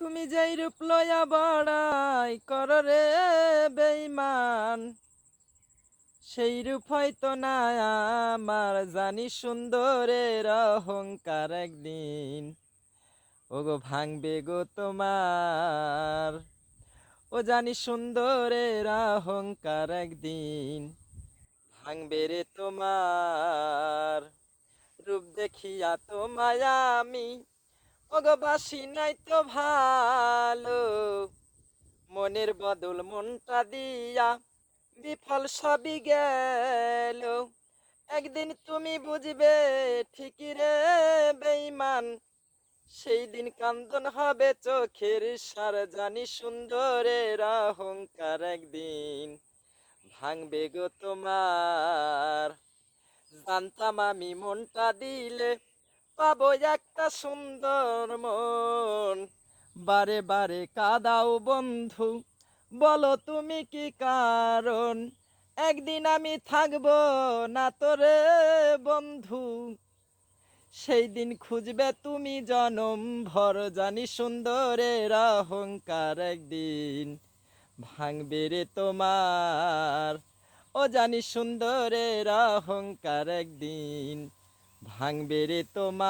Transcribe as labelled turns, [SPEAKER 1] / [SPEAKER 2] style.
[SPEAKER 1] তুমি যেই রূপ লয়া বড়াই কর রে বেইমান সেই রূপ হয়তো না আমার, জানি সুন্দরের অহংকার একদিন। ওগো ভাঙবে গো তোমার, ও জানি সুন্দরের অহংকার একদিন। ভাঙবে রে তোমার, রূপ দেখিয়া তোমায় আমি ওগো বাসি, নাই তো ভালো। মনের বদল মনটা দিয়া, বিফল সবই গেল। একদিন তুমি বুঝবে ঠিকই রে বেইমান সেই দিন কান্দন হবে চোখের সার, জানি সুন্দরের অহংকার একদিন ভাঙবে গো তোমার। জানতাম আমি মনটা দিলে পাবো একটা সুন্দর মন। বারে বারে কাদাও বন্ধু, বলো তুমি কি কারণ? একদিন আমি থাকব না তোরে বন্ধু। সেই দিন খুঁজবে তুমি জনম ভর, জানি সুন্দরের অহংকার একদিন ভাঙবে রে তোমার। ও জানি সুন্দরের অহংকার একদিন ভাঙবে রে তোমার।